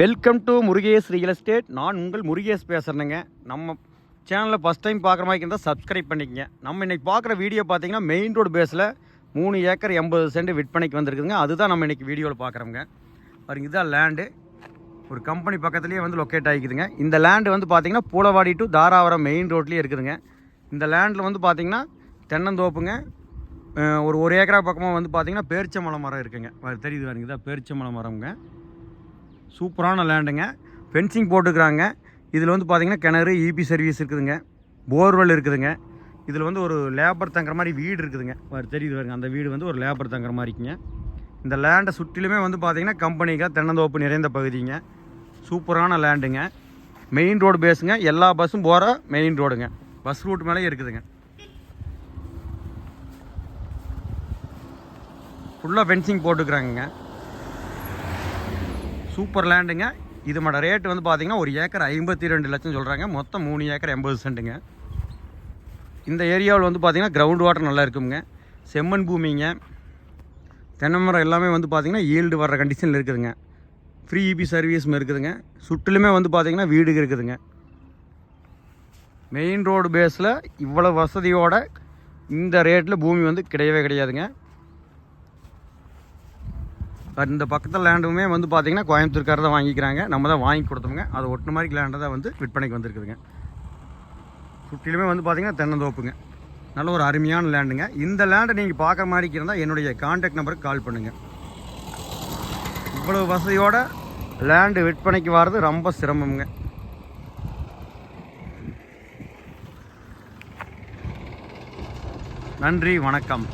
Welcome to Murugesh real estate நான் உங்கள் முருகேஷ் பேசுகிறேங்க நம்ம சேனலில் ஃபஸ்ட் டைம் பார்க்குற மாதிரி இருந்தால் சப்ஸ்கிரைப் பண்ணிக்கங்க. நம்ம இன்றைக்கி பார்க்குற வீடியோ பார்த்தீங்கன்னா மெயின் ரோடு பேஸில் மூணு ஏக்கர் எண்பது சென்ட் விற்பனைக்கு வந்திருக்குதுங்க. அதுதான் நம்ம இன்றைக்கி வீடியோவில் பார்க்குறோங்க பாருங்க இதுதான் லேண்டு ஒரு கம்பெனி பக்கத்துலேயே வந்து லொக்கேட் ஆகிக்குதுங்க. இந்த லேண்டு வந்து பார்த்திங்கன்னா பூலவாடி டு தாராவரம் மெயின் ரோட்லேயே இருக்குதுங்க. இந்த லேண்டில் வந்து பார்த்திங்கன்னா தென்னந்தோப்புங்க. ஒரு ஒரு ஏக்கரா பக்கமாக வந்து பார்த்தீங்கன்னா பேரிச்சம்பழ மரம் இருக்குங்க. தெரியுது பாருங்க இதான் பேரிச்சம்பழ மரம்ங்க. சூப்பரான லேண்டுங்க. ஃபென்சிங் போட்டுக்கிறாங்க. இதில் வந்து பார்த்தீங்கன்னா கிணறு இபி சர்வீஸ் இருக்குதுங்க. போர்வெல் இருக்குதுங்க. இதில் வந்து ஒரு லேபர் தங்குற மாதிரி வீடு இருக்குதுங்க. தெரியுது பாருங்க. அந்த வீடு வந்து ஒரு லேபர் தங்குற மாதிரிக்குங்க இந்த லேண்டை சுற்றிலுமே வந்து பார்த்திங்கன்னா கம்பெனிகள் தென்னந்தோப்பு நிறைந்த பகுதிங்க. சூப்பரான லேண்டுங்க மெயின் ரோடு பேஸுங்க எல்லா பஸ்ஸும் போகிற மெயின் ரோடுங்க பஸ் ரூட் மேலே இருக்குதுங்க. ஃபுல்லாக ஃபென்சிங் போட்டுக்கிறாங்கங்க. சூப்பர் லேண்டுங்க. இது மட ரேட் வந்து பார்த்தீங்கன்னா ஒரு ஏக்கர் ஐம்பத்தி ரெண்டு லட்சம் சொல்கிறாங்க மொத்தம் மூணு ஏக்கர் எண்பது சென்ட்டுங்க. இந்த ஏரியாவில் வந்து பார்த்தீங்கன்னா கிரவுண்ட் வாட்டர் நல்லா இருக்குங்க. செம்மண் பூமிங்க. தென்னை மரம் எல்லாமே வந்து பார்த்தீங்கன்னா ஈல்டு வர்ற கண்டிஷனில் இருக்குதுங்க. ஃப்ரீ இபி சர்வீஸும் இருக்குதுங்க. சுற்றிலுமே வந்து பார்த்தீங்கன்னா வீடு இருக்குதுங்க. மெயின் ரோடு பேஸில் இவ்வளோ வசதியோட இந்த ரேட்டில் பூமி வந்து கிடையவே கிடையாதுங்க. இந்த பக்கத்தில் லேண்டுமே வந்து பார்த்திங்கன்னா கோயம்புத்தூர்காரர் தான் வாங்கிக்கிறாங்க. நம்ம தான் வாங்கி கொடுத்தோமுங்க அதை ஒட்டின மாதிரி லேண்டை தான் வந்து விற்பனைக்கு வந்திருக்குதுங்க. சுற்றிலுமே வந்து பார்த்திங்கன்னா தென்னந்தோப்புங்க. நல்ல ஒரு அருமையான லேண்டுங்க இந்த லேண்டை நீங்கள் பார்க்குற மாதிரி இருந்தால் என்னுடைய கான்டாக்ட் நம்பருக்கு கால் பண்ணுங்கள் இவ்வளவு வசதியோட லேண்டு விற்பனைக்கு வர்றது ரொம்ப சிரமம்ங்க. நன்றி வணக்கம்.